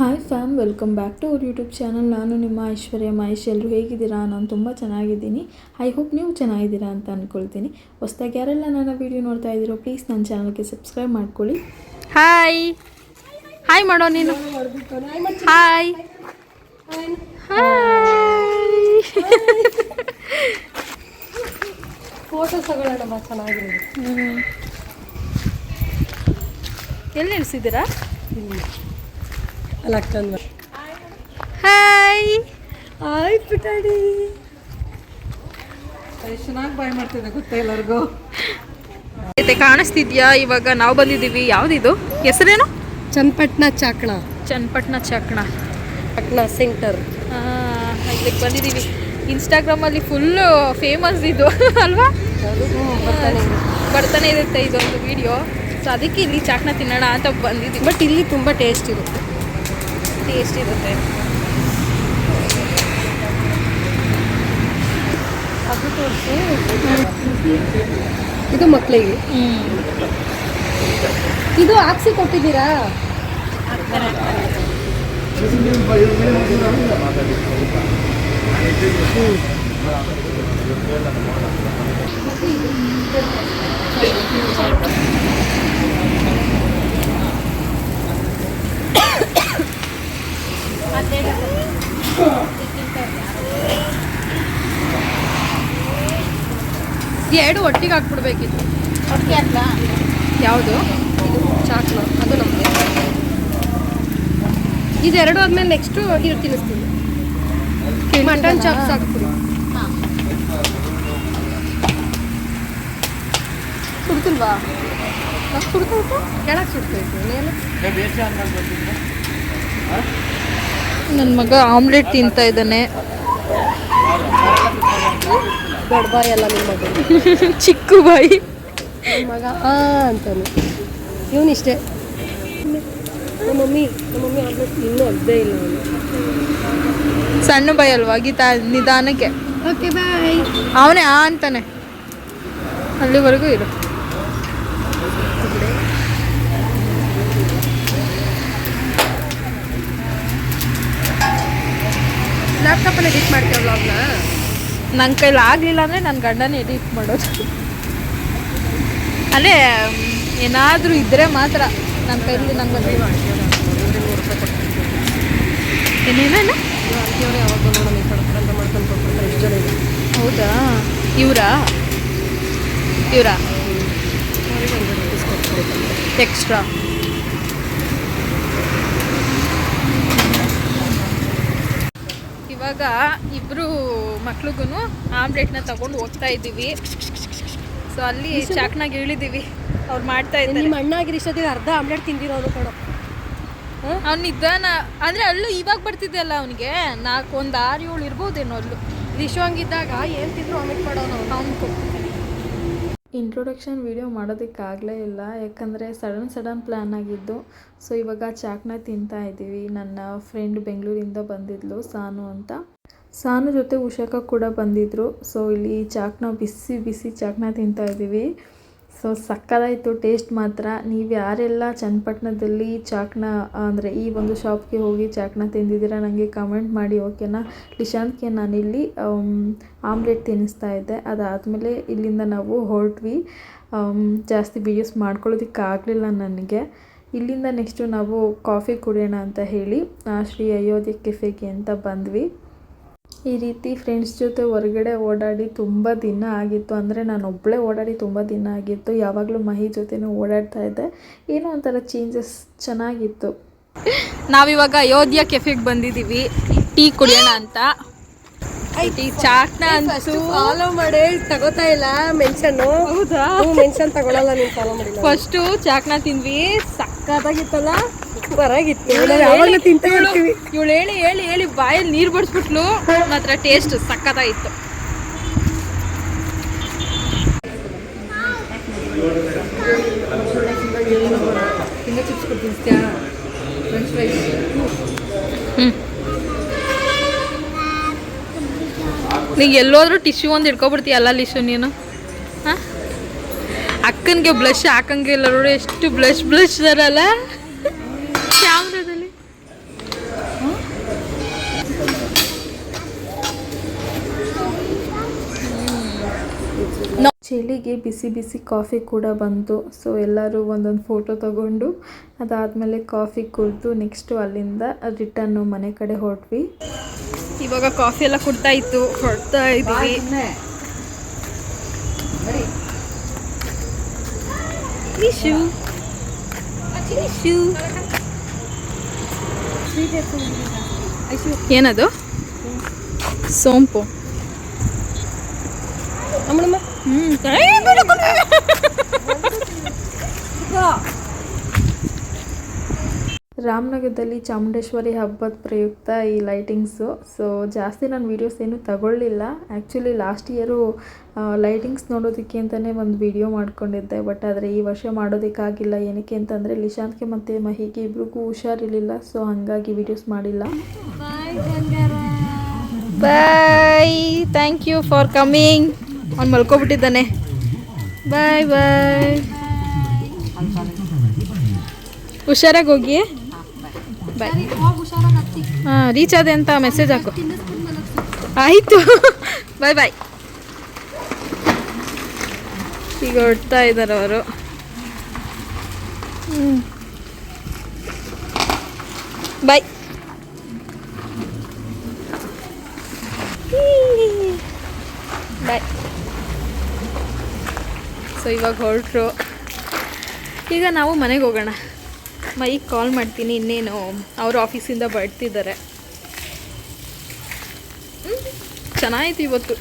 Hi fam welcome back to our YouTube channel ನಾನು ನಿಮ್ಮ ಐಶ್ವರ್ಯ ಮಹೇಶ್. ಎಲ್ಲರೂ ಹೇಗಿದ್ದೀರಾ? ನಾನು ತುಂಬ ಚೆನ್ನಾಗಿದ್ದೀನಿ. ಐ ಹೋಪ್ ನೀವು ಚೆನ್ನಾಗಿದ್ದೀರಾ ಅಂತ ಅಂದ್ಕೊಳ್ತೀನಿ ಹೊಸ್ದಾಗಿ ಯಾರೆಲ್ಲ ನನ್ನ ವೀಡಿಯೋ ನೋಡ್ತಾ ಇದ್ದೀರೋ ಪ್ಲೀಸ್ ನನ್ನ ಚಾನಲ್ಗೆ ಸಬ್ಸ್ಕ್ರೈಬ್ ಮಾಡ್ಕೊಳ್ಳಿ. ಹಾಯ್ ಹಾಯ್ ಮಾಡೋ ನೀನು? ಹಾಯ್ ಹಾಯ್ ಎಲ್ಲಿ ನಿಲ್ಸಿದ್ದೀರಾ ಅಲ್ಲ ಹಾಯ್. ಹಾಯ್ ಪುಟಾಡಿ ಚೆನ್ನಾಗಿ ಬಾಯ್ ಮಾಡ್ತಿದ್ದೆ ಗೊತ್ತಾ ಎಲ್ಲರಿಗೂ. ಕಾಣಿಸ್ತಿದ್ಯಾ? ಇವಾಗ ನಾವು ಬಂದಿದ್ದೀವಿ. ಯಾವುದಿದು? ಹೆಸರೇನು? ಚನ್ನಪಟ್ಟಣ ಚಾಕಣ ಚನ್ನಪಟ್ಟಣ ಚಾಕಣ ಪಟ್ನಾ ಸೆಂಟರ್. ಇಲ್ಲಿಗೆ ಬಂದಿದ್ದೀವಿ. ಇನ್ಸ್ಟಾಗ್ರಾಮಲ್ಲಿ ಫುಲ್ಲು ಫೇಮಸ್ ಇದು ಅಲ್ವಾ? ಬರ್ತಾನೆ ಇರುತ್ತೆ ಇದೊಂದು ವಿಡಿಯೋ. ಸೊ ಅದಕ್ಕೆ ಇಲ್ಲಿ ಚಾಕ್ನ ತಿನ್ನೋಣ ಅಂತ ಬಂದಿದ್ದೀವಿ. ಬಟ್ ಇಲ್ಲಿ ತುಂಬ ಟೇಸ್ಟ್ ಇರುತ್ತೆ. ಟೇಸ್ಟ್ ಇರುತ್ತೆ ಅದು ತೋರಿಸಿ ಇದು ಮಕ್ಕಳಿಗೆ ಇದು ಹಾಕ್ಸಿ ಕೊಟ್ಟಿದ್ದೀರಾ? ಎರಡು ಒಟ್ಟಿಗೆ ಹಾಕ್ಬಿಡ್ಬೇಕಿತ್ತು. ಯಾವುದು? ಚಾಕ್ನ ಅದು ನಮಗೆ ಇದೆರಡು ಆದ್ಮೇಲೆ ನೆಕ್ಸ್ಟು ಇದು ತಿನ್ನಿಸ್ತೀನಿ. ಮಟನ್ ಚಾಪ್ಸ್ ಹಾಕ್ತೀನಿ ಸುಡ್ತಿಲ್ವಾ? ಸುಡ್ತೈತೆ ಕೆಳಗೆ ಸುಡ್ತೈತೆ ಮೇಲೆ? ನನ್ನ ಮಗ ಆಮ್ಲೆಟ್ ತಿಂತಾ ಇದ್ದಾನೆ. ದೊಡ್ಡ ಬಾಯಿ ಎಲ್ಲ ನಿಮ್ಮ ಮಗ. ಚಿಕ್ಕ ಬಾಯಿ. ಮಗ ಆ ಅಂತಾನೆ. ಇವನಿಷ್ಟೇ ನಮ್ಮ ಮಮ್ಮಿ ನಮ್ಮ ಮಮ್ಮಿ ಆಮ್ಲೆಟ್ ಇನ್ನೂ ಅಗ್ದೇ ಇಲ್ಲ ಸಣ್ಣ ಬಾಯಿ ಅಲ್ವಾ ಗೀತಾ ನಿಧಾನಕ್ಕೆ. ಓಕೆ ಬಾಯ್ ಅವನೇ ಆ ಅಂತಾನೆ. ಅಲ್ಲಿವರೆಗೂ ಇರು. ಲ್ಯಾಪ್ಟಾಪಲ್ಲಿ ಎಡಿಟ್ ಮಾಡ್ತೀವಿ ವ್ಲಾಗ್ನ ನನ್ನ ಕೈಲಿ ಆಗಲಿಲ್ಲ ಅಂದರೆ ನನ್ನ ಗಂಡನ ಎಡಿಟ್ ಮಾಡೋದು. ಅದೇ ಏನಾದರೂ ಇದ್ದರೆ ಮಾತ್ರ ನನ್ನ ಕೈಲಿ ನಂಗೆ ಎಷ್ಟು ಹೌದಾ? ಇವರ? ಇವರ. ಎಕ್ಸ್ಟ್ರಾ ಇವಾಗ ಇಬ್ರು ಮಕ್ಳಿಗೂ ಆಮ್ಲೆಟ್ನ ತಗೊಂಡು ಹೋಗ್ತಾ ಇದ್ದೀವಿ. ಸೊ ಅಲ್ಲಿ ಚಾಕ್ನಾಗ ಇಳಿದೀವಿ. ಅವ್ರು ಮಾಡ್ತಾ ಇದ್ದಾರೆ. ನಿಮ್ಮ ಅಣ್ಣ ಇಷ್ಟೊತ್ತಿಗೆ ಅರ್ಧ ಆಮ್ಲೆಟ್ ತಿಂದಿರೋನು ಕಣೋ. ಅವ್ನು ನಿಧಾನ ಅಂದ್ರೆ ಅಲ್ಲೂ ಇವಾಗ ಬರ್ತಿದ್ದೆ ಅಲ್ಲ ಅವನಿಗೆ? ನಾಲ್ಕು ಒಂದು ಆರು ಏಳು ಇರ್ಬೋದೇನೋ ಅಲ್ಲೂ. ಹಂಗಿದ್ದಾಗ ಏನು ತಿಂದ್ರು ಆಮ್ಲೆಟ್ ಮಾಡೋನು ಅವ್ನು? ಕೊಡ್ತಿದ್ದಾನೆ ಇಂಟ್ರೊಡಕ್ಷನ್ ವಿಡಿಯೋ ಮಾಡೋದಕ್ಕಾಗಲೇ ಇಲ್ಲ. ಯಾಕಂದರೆ ಸಡನ್ ಸಡನ್ ಪ್ಲ್ಯಾನ್ ಆಗಿದ್ದು. ಸೊ ಇವಾಗ ಚಾಕ್ನ ತಿಂತಾ ಇದ್ದೀವಿ. ನನ್ನ ಫ್ರೆಂಡ್ ಬೆಂಗಳೂರಿಂದ ಬಂದಿದ್ಲು ಸಾನು ಅಂತ. ಸಾನು ಜೊತೆ ಉಷಾಕ ಕೂಡ ಬಂದಿದ್ದರು ಸೊ ಇಲ್ಲಿ ಚಾಕ್ನ ಬಿಸಿ ಬಿಸಿ ಚಾಕ್ನ ತಿಂತಾ ಇದ್ದೀವಿ. ಸೊ ಸಕ್ಕತ್ತಾಯಿತು, ಟೇಸ್ಟ್ ಮಾತ್ರ. ನೀವು ಯಾರೆಲ್ಲ ಚನ್ನಪಟ್ಟಣದಲ್ಲಿ ಚಾಕ್ನ, ಅಂದರೆ ಈ ಒಂದು ಶಾಪ್ಗೆ ಹೋಗಿ ಚಾಕ್ನ ತಿಂದಿದ್ದೀರಾ ನನಗೆ ಕಮೆಂಟ್ ಮಾಡಿ, ಓಕೆನಾ? ಲಿಶಾಂತ್ಗೆ ನಾನಿಲ್ಲಿ ಆಮ್ಲೆಟ್ ತಿನ್ನಿಸ್ತಾ ಇದ್ದೆ. ಅದಾದಮೇಲೆ ಇಲ್ಲಿಂದ ನಾವು ಹೊರಟ್ವಿ. ಜಾಸ್ತಿ ವೀಡಿಯೋಸ್ ಮಾಡ್ಕೊಳ್ಳೋದಕ್ಕಾಗಲಿಲ್ಲ ನನಗೆ. ಇಲ್ಲಿಂದ ನೆಕ್ಸ್ಟು ನಾವು ಕಾಫಿ ಕುಡಿಯೋಣ ಅಂತ ಹೇಳಿ ಶ್ರೀ ಅಯೋಧ್ಯೆ ಕೆಫೆಗೆ ಅಂತ ಬಂದ್ವಿ. ಈ ರೀತಿ ಫ್ರೆಂಡ್ಸ್ ಜೊತೆ ಹೊರಗಡೆ ಓಡಾಡಿ ತುಂಬ ದಿನ ಆಗಿತ್ತು. ಅಂದರೆ ನಾನು ಒಬ್ಬಳೇ ಓಡಾಡಿ ತುಂಬ ದಿನ ಆಗಿತ್ತು. ಯಾವಾಗಲೂ ಮಹಿ ಜೊತೆನೂ ಓಡಾಡ್ತಾ ಇದ್ದೆ. ಏನೋ ಒಂಥರ ಚೇಂಜಸ್ ಚೆನ್ನಾಗಿತ್ತು. ನಾವಿವಾಗ ಅಯೋಧ್ಯ ಕೆಫೆಗೆ ಬಂದಿದ್ದೀವಿ ಟೀ ಕುಡಿಯೋಣ ಅಂತ. ಟೀ ಚಾಕ್ನ ಅಂತೂ. ಫಾಲೋ ಮಾಡಿ ತಗೋತಾ ಇಲ್ಲ ಮೆನ್ಷನ್ ಹೌದಾ? ಮೆನ್ಷನ್ ತಗೊಳಲ್ಲ ನೀನು ಫಾಲೋ ಮಾಡಿ ಫಸ್ಟು ಚಾಕ್ನ ತಿಂದ್ವಿ. ಸಕ್ಕತ್ತಾಗಿತ್ತಲ್ಲ. ಬರಾಗಿತ್ತು ಯಾವಾಗಲೂ ತಿಂತ ಇರ್ತೀವಿ. ಇವಳು ಹೇಳಿ ಹೇಳಿ ಹೇಳಿ ಬಾಯಲ್ಲಿ ನೀರು ಬಡಿಸ್ಬಿಟ್ಲು ಮಾತ್ರ ಟೇಸ್ಟ್ ಸಕ್ಕತ್ತಾಗಿತ್ತು. ಫಿಂಗರ್ ಚಿಪ್ಸ್ ಕೊಡ್ತಿರ್ತೀಯಾ ಫ್ರೆಂಚ್ ಫ್ರೈಸ್ ನೀಗ ಎಲ್ಲೋದ್ರೂ ಟಿಶ್ಯೂ ಒಂದು ಹಿಡ್ಕೊಬಿಡ್ತೀಯಲ್ಲ ಲಿಶು ನೀನು? ಹಾಂ? ಅಕ್ಕನಿಗೆ ಬ್ಲಷ್ ಹಾಕಂಗಿಲ್ಲ ನೋಡಿ ಎಷ್ಟು ಬ್ಲಷ್ ಬ್ಲಷ್ ಇದಾರಲ್ಲ ಚಳಿಗೆ ಬಿಸಿ ಬಿಸಿ ಕಾಫಿ ಕೂಡ ಬಂತು. ಸೊ ಎಲ್ಲರೂ ಒಂದೊಂದು ಫೋಟೋ ತಗೊಂಡು ಅದಾದಮೇಲೆ ಕಾಫಿ ಕುಡಿದು ನೆಕ್ಸ್ಟು ಅಲ್ಲಿಂದ ರಿಟರ್ನು ಮನೆ ಕಡೆ ಹೊರಟ್ವಿ ಇವಾಗ ಕಾಫಿ ಎಲ್ಲ ಕುಡ್ತಾ ಇತ್ತು ಹೊಡ್ತಾ ಇದ್ದೀವಿ ಏನದು? ಸೋಂಪು. ಅಮ್ಮಳಮ್ಮ. ರಾಮನಗರದಲ್ಲಿ ಚಾಮುಂಡೇಶ್ವರಿ ಹಬ್ಬದ ಪ್ರಯುಕ್ತ ಈ ಲೈಟಿಂಗ್ಸು ಸೊ ಜಾಸ್ತಿ ನಾನು ವೀಡಿಯೋಸ್ ಏನು ತಗೊಳ್ಳಿಲ್ಲ. ಆ್ಯಕ್ಚುಲಿ ಲಾಸ್ಟ್ ಇಯರು ಲೈಟಿಂಗ್ಸ್ ನೋಡೋದಕ್ಕೆ ಅಂತಲೇ ಒಂದು ವಿಡಿಯೋ ಮಾಡ್ಕೊಂಡಿದ್ದೆ. ಬಟ್ ಆದರೆ ಈ ವರ್ಷ ಮಾಡೋದಕ್ಕಾಗಿಲ್ಲ. ಏನಕ್ಕೆ ಅಂತಂದರೆ ನಿಶಾಂತ್ಗೆ ಮತ್ತು ಮಹಿಗೆ ಇಬ್ರಿಗೂ ಹುಷಾರಿರಲಿಲ್ಲ. ಸೊ ಹಾಗಾಗಿ ವೀಡಿಯೋಸ್ ಮಾಡಿಲ್ಲ. Bye thank you for coming ಅವ್ನು ಮಲ್ಕೊಬಿಟ್ಟಿದ್ದಾನೆ. ಬಾಯ್ ಬಾಯ್. ಹುಷಾರಾಗಿ ಹೋಗಿ. ಬಾಯ್. ಹಾಂ ರೀಚ್ ಆದೆ ಅಂತ ಮೆಸೇಜ್ ಹಾಕು. ಆಯಿತು. ಬಾಯ್ ಬಾಯ್. ಈಗ ಹೊಡ್ತಾ ಇದ್ದಾರೆ ಅವರು. ಬಾಯ್. ಬಾಯ್. ಸೊ ಇವಾಗ ಹೊರಟರು. ಈಗ ನಾವು ಮನೆಗೆ ಹೋಗೋಣ. ಮೈಗೆ ಕಾಲ್ ಮಾಡ್ತೀನಿ, ಇನ್ನೇನು ಅವ್ರ ಆಫೀಸಿಂದ ಬರ್ತಿದ್ದಾರೆ. ಚೆನ್ನಾಗಿತ್ತು ಇವತ್ತು.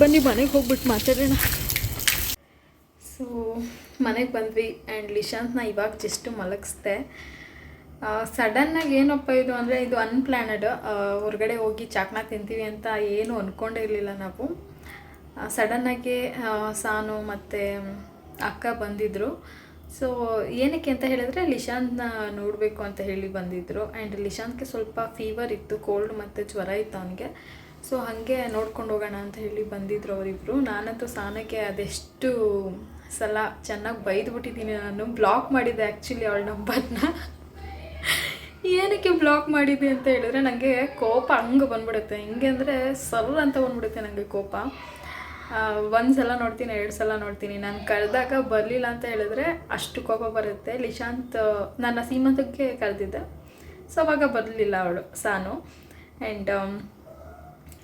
ಬನ್ನಿ, ಮನೆಗೆ ಹೋಗ್ಬಿಟ್ಟು ಮಾತಾಡೋಣ. ಸೊ ಮನೆಗೆ ಬಂದ್ವಿ ಆ್ಯಂಡ್ ಲಿಶಾಂತ್ನ ಇವಾಗ ಜಸ್ಟ್ ಮಲಗಿಸ್ದೆ. ಸಡನ್ನಾಗಿ ಏನಪ್ಪ ಇದು ಅಂದರೆ, ಇದು ಅನ್ಪ್ಲ್ಯಾನಡ್ ಹೊರಗಡೆ ಹೋಗಿ ಚಾಕ್ನ ತಿಂತೀವಿ ಅಂತ ಏನು ಅಂದ್ಕೊಂಡೇ ಇರಲಿಲ್ಲ ನಾವು. ಸಡನ್ನಾಗಿ ಸಾನು ಮತ್ತು ಅಕ್ಕ ಬಂದಿದ್ದರು ಸೊ ಏನಕ್ಕೆ ಅಂತ ಹೇಳಿದ್ರೆ ಲಿಶಾಂತ್ನ ನೋಡಬೇಕು ಅಂತ ಹೇಳಿ ಬಂದಿದ್ದರು ಆ್ಯಂಡ್ ಲಿಶಾಂತ್ಗೆ ಸ್ವಲ್ಪ ಫೀವರ್ ಇತ್ತು ಕೋಲ್ಡ್ ಮತ್ತು ಜ್ವರ ಇತ್ತು ಅವನಿಗೆ. ಸೊ ಹಾಗೆ ನೋಡ್ಕೊಂಡು ಹೋಗೋಣ ಅಂತ ಹೇಳಿ ಬಂದಿದ್ರು ಅವರಿಬ್ಬರು ನಾನಂತೂ ಸಾನಕ್ಕೆ ಅದೆಷ್ಟು ಸಲ ಚೆನ್ನಾಗಿ ಬೈದ್ಬಿಟ್ಟಿದ್ದೀನಿ ನಾನು. ಬ್ಲಾಕ್ ಮಾಡಿದ್ದೆ ಆ್ಯಕ್ಚುಲಿ ಅವಳ ನಂಬರ್ನ ಏನಕ್ಕೆ ಬ್ಲಾಕ್ ಮಾಡಿದ್ದೆ ಅಂತ ಹೇಳಿದ್ರೆ ನನಗೆ ಕೋಪ ಹಂಗೆ ಬಂದ್ಬಿಡುತ್ತೆ. ಹೆಂಗೆ ಅಂದರೆ ಸರ್ ಅಂತ ಬಂದ್ಬಿಡುತ್ತೆ ನನಗೆ ಕೋಪ. ಒಂದು ಸಲ ನೋಡ್ತೀನಿ, ಎರಡು ಸಲ ನೋಡ್ತೀನಿ. ನಾನು ಕರೆದಾಗ ಬರಲಿಲ್ಲ ಅಂತ ಹೇಳಿದ್ರೆ ಅಷ್ಟು ಕೋಪ ಬರುತ್ತೆ. ನಿಶಾಂತ್, ನನ್ನ ಸೀಮಂತಕ್ಕೆ ಕರೆದಿದ್ದೆ. ಸೊ ಅವಾಗ ಬರಲಿಲ್ಲ ಅವಳು, Sanu. And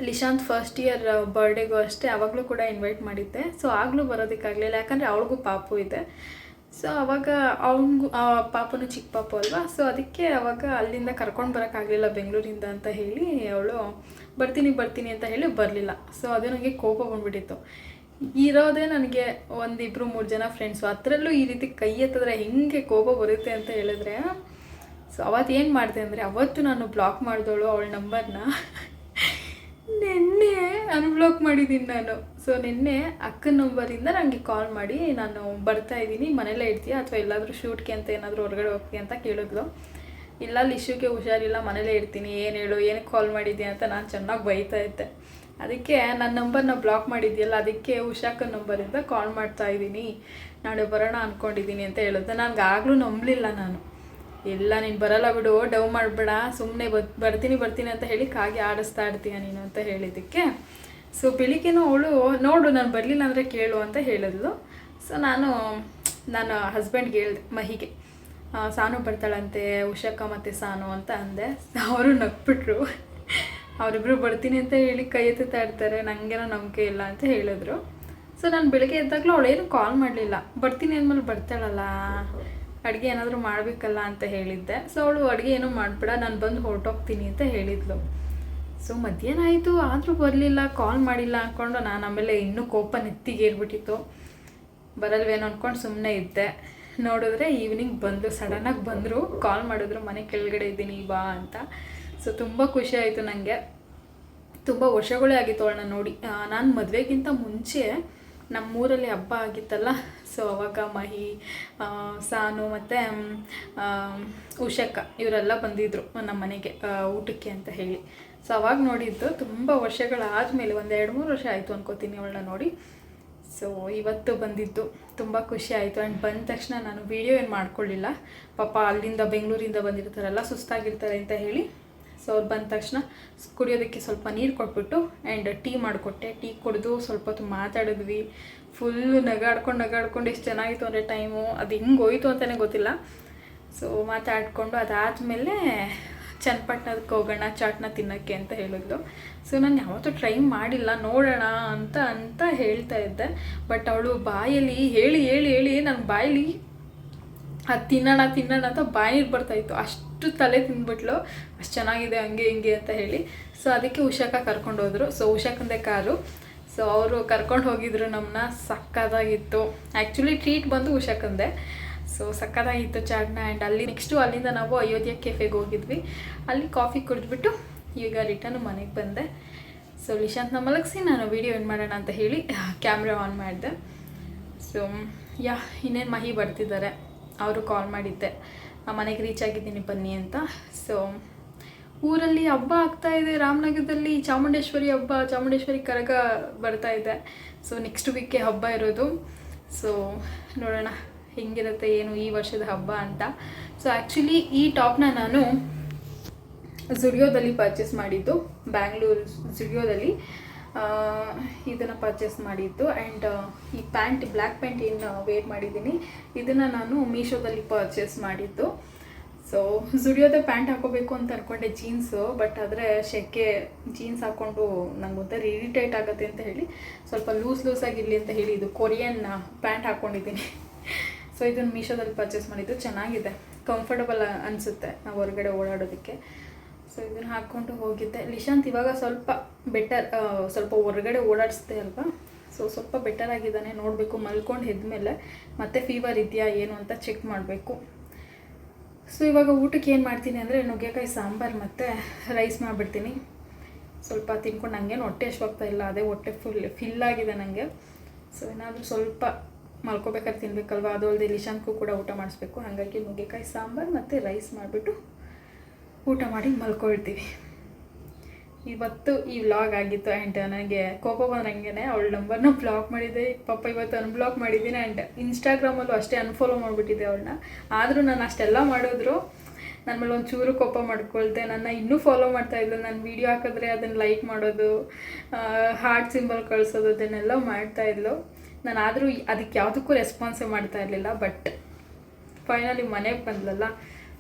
Lishant first year ಬರ್ಡೇಗೂ ಅಷ್ಟೇ, ಅವಾಗಲೂ ಕೂಡ ಇನ್ವೈಟ್ ಮಾಡಿದ್ದೆ. ಸೊ ಆಗಲೂ ಬರೋದಕ್ಕಾಗಲಿಲ್ಲ. ಯಾಕಂದರೆ ಅವಳಿಗೂ ಪಾಪು ಇದೆ. ಸೊ ಅವಾಗ ಅವನಿಗೂ ಪಾಪನು ಚಿಕ್ಕ ಪಾಪ ಅಲ್ವಾ? ಸೊ ಅದಕ್ಕೆ ಅವಾಗ ಅಲ್ಲಿಂದ ಕರ್ಕೊಂಡು ಬರೋಕ್ಕಾಗಲಿಲ್ಲ ಬೆಂಗಳೂರಿಂದ ಅಂತ ಹೇಳಿ ಅವಳು, ಬರ್ತೀನಿ ಬರ್ತೀನಿ ಅಂತ ಹೇಳಿ ಬರಲಿಲ್ಲ. ಸೊ ಅದು ನನಗೆ ಕೋಪ ಬಂದ್ಬಿಟ್ಟಿತ್ತು. ಇರೋದೇ ನನಗೆ ಒಂದಿಬ್ಬರು ಮೂರು ಜನ ಫ್ರೆಂಡ್ಸು ಅದರಲ್ಲೂ ಈ ರೀತಿ ಕೈ ಎತ್ತಿದ್ರೆ ಹೆಂಗೆ ಕೋಪ ಬರುತ್ತೆ ಅಂತ ಹೇಳಿದ್ರೆ ಸೊ ಅವತ್ತು ಏನು ಮಾಡಿದೆ ಅಂದರೆ, ಅವತ್ತು ನಾನು ಬ್ಲಾಕ್ ಮಾಡಿದವಳು ಅವಳ ನಂಬರ್ನ ನಿನ್ನೆ ಅನ್ಬ್ಲಾಕ್ ಮಾಡಿದ್ದೀನಿ ನಾನು. ಸೊ ನಿನ್ನೆ ಅಕ್ಕನ ನಂಬರಿಂದ ನನಗೆ ಕಾಲ್ ಮಾಡಿ, ನಾನು ಬರ್ತಾ ಇದ್ದೀನಿ, ಮನೇಲೇ ಇರ್ತೀಯ ಅಥವಾ ಎಲ್ಲಾದರೂ ಶೂಟ್ಗೆ ಅಂತ ಏನಾದರೂ ಹೊರಗಡೆ ಹೋಗ್ತೀಯ ಅಂತ ಕೇಳಿದ್ಲು ಇಲ್ಲ, ಅಲ್ಲಿ ಇಶ್ಯೂಗೆ ಹುಷಾರಿಲ್ಲ, ಮನೇಲೇ ಇರ್ತೀನಿ, ಏನು ಹೇಳು, ಏನಕ್ಕೆ ಕಾಲ್ ಮಾಡಿದ್ಯಾ ಅಂತ ನಾನು ಚೆನ್ನಾಗಿ ಬೈತಾ ಇದ್ದೆ. ಅದಕ್ಕೆ ನನ್ನ ನಂಬರ್ನ ಬ್ಲಾಕ್ ಮಾಡಿದ್ಯಲ್ಲ, ಅದಕ್ಕೆ ಉಷಾಕ ನಂಬರಿಂದ ಕಾಲ್ ಮಾಡ್ತಾ ಇದ್ದೀನಿ. ನಾಳೆ ಬರೋಣ ಅಂದ್ಕೊಂಡಿದ್ದೀನಿ ಅಂತ ಹೇಳಿದ್ದೆ ನನಗಾಗಲೂ ನಂಬಲಿಲ್ಲ ನಾನು. ಇಲ್ಲ, ನೀನು ಬರಲ್ಲ ಬಿಡು ಡವ್ ಮಾಡಬೇಡ ಸುಮ್ಮನೆ ಬತ್ ಬರ್ತೀನಿ ಬರ್ತೀನಿ ಅಂತ ಹೇಳಿ ಕಾಗೆ ಆಡಿಸ್ತಾ ಇರ್ತೀಯ ನೀನು ಅಂತ ಹೇಳಿದ್ದಕ್ಕೆ. ಸೊ ಬೆಳಿಗ್ಗೆನೂ ಅವಳು, ನೋಡು, ನಾನು ಬರಲಿಲ್ಲ ಅಂದರೆ ಕೇಳು ಅಂತ ಹೇಳಿದ್ಲು. ಸೊ ನಾನು, ನನ್ನ ಹಸ್ಬೆಂಡ್ಗೆ ಹೇಳಿದೆ, ಮಹಿಗೆ ಸಾನು ಬರ್ತಾಳಂತೆ, ಉಷಕ್ಕ ಮತ್ತು ಸಾನು ಅಂತ ಅಂದೆ. ಅವರು ನಗ್ಬಿಟ್ರು. ಅವರಿಬ್ಬರು ಬರ್ತೀನಿ ಅಂತ ಹೇಳಿ ಕೈ ಎತ್ತುತ್ತಾ ಇರ್ತಾರೆ ನನಗೇನೋ ನಂಬಿಕೆ ಇಲ್ಲ ಅಂತ ಹೇಳಿದ್ರು. ಸೊ ನಾನು ಬೆಳಗ್ಗೆ ಎದ್ದಾಗಲೂ ಅವಳೇನು ಕಾಲ್ ಮಾಡಲಿಲ್ಲ. ಬರ್ತೀನಿ ಅಂದಮೇಲೆ ಬರ್ತಾಳಲ್ಲ. ಅಡುಗೆ ಏನಾದರೂ ಮಾಡಬೇಕಲ್ಲ ಅಂತ ಹೇಳಿದ್ದೆ. ಸೊ ಅವಳು ಅಡುಗೆ ಏನೂ ಮಾಡಬೇಡ, ನಾನು ಬಂದು ಹೊರಟೋಗ್ತೀನಿ ಅಂತ ಹೇಳಿದ್ಲು. ಸೊ ಮಧ್ಯಾಹ್ನ ಆಯಿತು, ಆದರೂ ಬರಲಿಲ್ಲ ಕಾಲ್ ಮಾಡಿಲ್ಲ ಅಂದ್ಕೊಂಡು ನಾನು ಆಮೇಲೆ ಇನ್ನೂ ಕೋಪ ನೆತ್ತಿಗೇರ್ಬಿಟ್ಟಿತ್ತು ಬರಲ್ವೇನೋ ಅಂದ್ಕೊಂಡು ಸುಮ್ಮನೆ ಇದ್ದೆ. ನೋಡಿದ್ರೆ ಈವ್ನಿಂಗ್ ಬಂದು ಸಡನ್ನಾಗಿ ಬಂದರು ಕಾಲ್ ಮಾಡಿದ್ರು, ಮನೆ ಕೆಳಗಡೆ ಇದ್ದೀನಿ, ಬಾ ಅಂತ. ಸೊ ತುಂಬ ಖುಷಿ ಆಯಿತು ನನಗೆ ತುಂಬ ವರ್ಷಗಳೇ ಆಗಿತ್ತು ಅವಳನ್ನ ನೋಡಿ. ನಾನು ಮದುವೆಗಿಂತ ಮುಂಚೆ ನಮ್ಮೂರಲ್ಲಿ ಹಬ್ಬ ಆಗಿತ್ತಲ್ಲ. ಸೊ ಅವಾಗ ಮಹಿ ಸಾನು ಮತ್ತು ಉಷಕ್ಕ ಇವರೆಲ್ಲ ಬಂದಿದ್ದರು ನಮ್ಮ ಮನೆಗೆ ಊಟಕ್ಕೆ ಅಂತ ಹೇಳಿ. ಸೊ ಅವಾಗ ನೋಡಿದ್ದು ತುಂಬ ವರ್ಷಗಳಾದಮೇಲೆ ಒಂದು ಎರಡು ಮೂರು ವರ್ಷ ಆಯಿತು ಅನ್ಕೋತೀನಿ ಅವಳನ್ನ ನೋಡಿ. ಸೊ ಇವತ್ತು ಬಂದಿದ್ದು ತುಂಬ ಖುಷಿ ಆಯಿತು. ಆ್ಯಂಡ್ ಬಂದ ತಕ್ಷಣ ನಾನು ವೀಡಿಯೋ ಏನು ಮಾಡ್ಕೊಳ್ಳಿಲ್ಲ. ಪಾಪ ಅಲ್ಲಿಂದ ಬೆಂಗಳೂರಿಂದ ಬಂದಿರ್ತಾರಲ್ಲ, ಸುಸ್ತಾಗಿರ್ತಾರೆ ಅಂತ ಹೇಳಿ. ಸೊ ಅವ್ರು ಬಂದ ತಕ್ಷಣ ಕುಡಿಯೋದಕ್ಕೆ ಸ್ವಲ್ಪ ನೀರು ಕೊಟ್ಬಿಟ್ಟು ಆ್ಯಂಡ್ ಟೀ ಮಾಡಿಕೊಟ್ಟೆ. ಟೀ ಕುಡಿದು ಸ್ವಲ್ಪ ಹೊತ್ತು ಮಾತಾಡಿದ್ವಿ. ಫುಲ್ಲು ನಗಾಡ್ಕೊಂಡು ನಗಾಡ್ಕೊಂಡು ಎಷ್ಟು ಚೆನ್ನಾಗಿತ್ತು ಅಂದರೆ ಟೈಮು ಅದು ಹೆಂಗೆ ಹೋಯ್ತು ಅಂತಲೇ ಗೊತ್ತಿಲ್ಲ. ಸೊ ಮಾತಾಡಿಕೊಂಡು ಅದಾದಮೇಲೆ ಚನ್ನಪಟ್ಟಣಕ್ಕೆ ಹೋಗೋಣ, ಚಾಟ್ನ ತಿನ್ನೋಕ್ಕೆ ಅಂತ ಹೇಳಿದ್ಲು ಸೊ ನಾನು ಯಾವತ್ತೂ ಟ್ರೈ ಮಾಡಿಲ್ಲ. ನೋಡೋಣ ಅಂತ ಅಂತ ಹೇಳ್ತಾ ಇದ್ದೆ. ಬಟ್ ಅವಳು ಬಾಯಲ್ಲಿ ಹೇಳಿ ಹೇಳಿ ಹೇಳಿ ನನ್ನ ಬಾಯಲ್ಲಿ ಅದು ತಿನ್ನೋಣ ತಿನ್ನೋಣ ಅಂತ ಬಾಯಿ ಬರ್ತಾಯಿತ್ತು ಅಷ್ಟು ತಲೆ ತಿಂದ್ಬಿಟ್ಲು. ಅಷ್ಟು ಚೆನ್ನಾಗಿದೆ, ಹಂಗೆ ಹಿಂಗೆ ಅಂತ ಹೇಳಿ. ಸೊ ಅದಕ್ಕೆ ಉಷಾಕ ಕರ್ಕೊಂಡು ಹೋದರು. So ಉಷಾಕಂದೆ car. ಸೊ ಅವರು ಕರ್ಕೊಂಡು ಹೋಗಿದ್ರು ನಮ್ಮನ್ನ ಸಕ್ಕದಾಗಿತ್ತು. ಆ್ಯಕ್ಚುಲಿ ಟ್ರೀಟ್ ಬಂದು ಉಷಾಕಂದೆ. ಸೊ ಸಕ್ಕದಾಗಿತ್ತು ಚಾಟ್ನ ಆ್ಯಂಡ್ ಅಲ್ಲಿ ನೆಕ್ಸ್ಟು ಅಲ್ಲಿಂದ ನಾವು ಅಯೋಧ್ಯ ಕೆಫೆಗೆ ಹೋಗಿದ್ವಿ. ಅಲ್ಲಿ ಕಾಫಿ ಕುಡಿದ್ಬಿಟ್ಟು ಈಗ ರಿಟರ್ನ್ ಮನೆಗೆ ಬಂದೆ. ಸೊ ಲಿಶಾಂತ್ನ ಮಲಗಿಸಿ, ನಾನು ವೀಡಿಯೋ ಏನು ಮಾಡೋಣ ಅಂತ ಹೇಳಿ ಕ್ಯಾಮ್ರಾ ಆನ್ ಮಾಡಿದೆ. ಸೊ ಯಾ ಇನ್ನೇನು ಮಹಿ ಬರ್ತಿದ್ದಾರೆ. ಅವರು ಕಾಲ್ ಮಾಡಿದ್ದೆ. ಮನೆಗೆ ರೀಚ್ ಆಗಿದ್ದೀನಿ ಬನ್ನಿ ಅಂತ. ಸೊ ಊರಲ್ಲಿ ಹಬ್ಬ ಆಗ್ತಾ ಇದೆ. ರಾಮನಗರದಲ್ಲಿ ಚಾಮುಂಡೇಶ್ವರಿ ಹಬ್ಬ, ಚಾಮುಂಡೇಶ್ವರಿ ಕರಗ ಬರ್ತಾ ಇದೆ. ಸೊ ನೆಕ್ಸ್ಟ್ ವೀಕ್ಗೆ ಹಬ್ಬ ಇರೋದು. ಸೊ ನೋಡೋಣ ಹೆಂಗಿರುತ್ತೆ, ಏನು ಈ ವರ್ಷದ ಹಬ್ಬ ಅಂತ. ಸೊ ಆ್ಯಕ್ಚುಲಿ ಈ ಟಾಪ್ನ ನಾನು ಜುಡಿಯೋದಲ್ಲಿ ಪರ್ಚೇಸ್ ಮಾಡಿದ್ದು. ಬ್ಯಾಂಗ್ಳೂರು ಜುಡಿಯೋದಲ್ಲಿ ಇದನ್ನು ಪರ್ಚೇಸ್ ಮಾಡಿದ್ದು ಆ್ಯಂಡ್ ಈ ಪ್ಯಾಂಟ್ ಬ್ಲ್ಯಾಕ್ ಪ್ಯಾಂಟ್ ಏನು ವೇರ್ ಮಾಡಿದ್ದೀನಿ, ಇದನ್ನು ನಾನು ಮೀಶೋದಲ್ಲಿ ಪರ್ಚೇಸ್ ಮಾಡಿದ್ದು. ಸೊ ಜುಡಿಯೋದ ಪ್ಯಾಂಟ್ ಹಾಕೋಬೇಕು ಅಂತ ಅಂದ್ಕೊಂಡೆ ಜೀನ್ಸು ಬಟ್ ಆದರೆ ಶೆಕೆ ಜೀನ್ಸ್ ಹಾಕ್ಕೊಂಡು ನಂಗೆ ಒಂಥರ ಇರಿಟೇಟ್ ಆಗುತ್ತೆ ಅಂತ ಹೇಳಿ, ಸ್ವಲ್ಪ ಲೂಸ್ ಲೂಸ್ ಆಗಿರಲಿ ಅಂತ ಹೇಳಿ ಇದು ಕೊರಿಯನ್ ಪ್ಯಾಂಟ್ ಹಾಕ್ಕೊಂಡಿದ್ದೀನಿ ಸೊ ಇದನ್ನು ಮೀಶೋದಲ್ಲಿ ಪರ್ಚೇಸ್ ಮಾಡಿದ್ದು. ಚೆನ್ನಾಗಿದೆ. ಕಂಫರ್ಟಬಲ್ ಅನಿಸುತ್ತೆ ನಾವು ಹೊರಗಡೆ ಓಡಾಡೋದಕ್ಕೆ. ಸೊ ಇದನ್ನು ಹಾಕ್ಕೊಂಡು ಹೋಗಿದ್ದೆ. ನಿಶಾಂತ್ ಇವಾಗ ಸ್ವಲ್ಪ ಬೆಟರ್ ಸ್ವಲ್ಪ ಹೊರಗಡೆ ಓಡಾಡಿಸ್ದೆ ಅಲ್ವಾ? ಸೊ ಸ್ವಲ್ಪ ಬೆಟರ್ ಆಗಿದ್ದಾನೆ. ನೋಡಬೇಕು, ಮಲ್ಕೊಂಡು ಎದ್ಮೇಲೆ ಮತ್ತೆ ಫೀವರ್ ಇದೆಯಾ, ಏನು ಅಂತ ಚೆಕ್ ಮಾಡಬೇಕು. ಸೊ ಇವಾಗ ಊಟಕ್ಕೆ ಏನು ಮಾಡ್ತೀನಿ ಅಂದರೆ ನುಗ್ಗೆಕಾಯಿ, ಸಾಂಬಾರು ಮತ್ತು ರೈಸ್ ಮಾಡಿಬಿಡ್ತೀನಿ. ಸ್ವಲ್ಪ ತಿನ್ಕೊಂಡು ಹಂಗೇನು ಹೊಟ್ಟೆ ಅಶ್ವಾಗ್ತಾ ಇಲ್ಲ. ಅದೇ ಹೊಟ್ಟೆ ಫುಲ್ ಫಿಲ್ ಆಗಿದೆ ನನಗೆ ಸೊ ಏನಾದರೂ ಸ್ವಲ್ಪ ಮಲ್ಕೋಬೇಕಾದ್ರೆ ತಿನ್ಬೇಕಲ್ವ? ಅದು ಅಲ್ಲದೆ ಲಿಶಾಂತ್ಗೂ ಕೂಡ ಊಟ ಮಾಡಿಸ್ಬೇಕು. ಹಾಗಾಗಿ ನುಗ್ಗೆಕಾಯಿ, ಸಾಂಬಾರು ಮತ್ತು ರೈಸ್ ಮಾಡಿಬಿಟ್ಟು ಊಟ ಮಾಡಿ ಮಲ್ಕೊಳ್ತೀವಿ. ಇವತ್ತು ಈ ವ್ಲಾಗ್ ಆಗಿತ್ತು ಆ್ಯಂಡ್ ನನಗೆ ಕೋಪ ಬಂದಂಗೆ ಅವಳ ನಂಬರ್ನ ಬ್ಲಾಕ್ ಮಾಡಿದ್ದೆ ಪಾಪ ಇವತ್ತು ಅನ್ಬ್ಲಾಕ್ ಮಾಡಿದ್ದೀನಿ ಆ್ಯಂಡ್ ಇನ್ಸ್ಟಾಗ್ರಾಮಲ್ಲೂ ಅಷ್ಟೇ ಅನ್ಫಾಲೋ ಮಾಡಿಬಿಟ್ಟಿದ್ದೆ ಅವಳನ್ನ. ಆದರೂ ನಾನು ಅಷ್ಟೆಲ್ಲ ಮಾಡಿದ್ರು. ನನ್ನ ಮೇಲೆ ಒಂದು ಚೂರು ಕೋಪ ಮಾಡ್ಕೊಳ್ತೆ ನನ್ನ ಇನ್ನೂ ಫಾಲೋ ಮಾಡ್ತಾ ಇದ್ಲು. ನಾನು ವೀಡಿಯೋ ಹಾಕಿದ್ರೆ ಅದನ್ನು ಲೈಕ್ ಮಾಡೋದು ಹಾರ್ಟ್ ಸಿಂಬಲ್ ಕಳಿಸೋದು, ಅದನ್ನೆಲ್ಲ ಮಾಡ್ತಾ ಇದ್ಲು. ನಾನು ಆದರೂ ಅದಕ್ಕೆ ಯಾವುದಕ್ಕೂ ರೆಸ್ಪಾನ್ಸೇ ಮಾಡ್ತಾ ಇರಲಿಲ್ಲ ಬಟ್ ಫೈನಲಿ ಮನೆಗೆ ಬಂದ್ಲಲ್ಲ.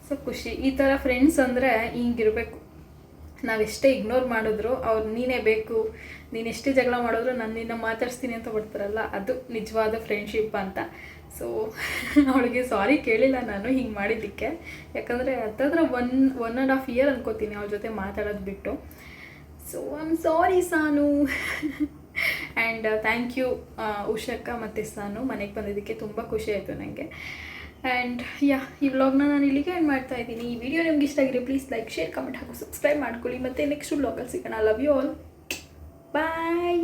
ಸೊ ಖುಷಿ. ಈ ಥರ ಫ್ರೆಂಡ್ಸ್ ಅಂದರೆ ಹಿಂಗಿರಬೇಕು. ನಾವೆಷ್ಟೇ ಇಗ್ನೋರ್ ಮಾಡಿದ್ರು ಅವ್ರು ನೀನೇ ಬೇಕು, ನೀನು ಎಷ್ಟೇ ಜಗಳ ಮಾಡಿದ್ರು ನಾನು ನಿನ್ನ ಮಾತಾಡ್ಸ್ತೀನಿ ಅಂತ ಬರ್ತಾರಲ್ಲ ಅದು ನಿಜವಾದ ಫ್ರೆಂಡ್ಶಿಪ್ ಅಂತ. ಸೊ ಅವಳಿಗೆ ಸಾರಿ ಕೇಳಿಲ್ಲ ನಾನು ಹಿಂಗೆ ಮಾಡಿದ್ದಕ್ಕೆ. ಯಾಕಂದರೆ ಹತ್ತತ್ರ one one and half year ಅನ್ಕೋತೀನಿ ಅವ್ರ ಜೊತೆ ಮಾತಾಡೋದು ಬಿಟ್ಟು. So I am sorry Sanu and thank you ಉಷಕ್ಕ ಮತ್ತು ಸಾನು ಮನೆಗೆ ಬಂದಿದ್ದಕ್ಕೆ ತುಂಬ ಖುಷಿ ಆಯಿತು ನನಗೆ ಆ್ಯಂಡ್ ಯಾ ಈ ವ್ಲಾಗ್ನ ನಾನು ಇಲ್ಲಿಗೆ ಎಂಡ್ ಮಾಡ್ತಾ ಇದ್ದೀನಿ. ಈ ವಿಡಿಯೋ ನಿಮ್ಗೆ ಇಷ್ಟ ಆಗಿದೆ ಪ್ಲೀಸ್ ಲೈಕ್ ಶೇರ್ ಕಮೆಂಟ್ ಹಾಗೂ ಸಬ್ಸ್ಕ್ರೈಬ್ ಮಾಡ್ಕೊಳ್ಳಿ. ಮತ್ತು ನೆಕ್ಸ್ಟ್ ವ್ಲಾಗಲ್ಲಿ ಸಿಗೋಣ. Love you all bye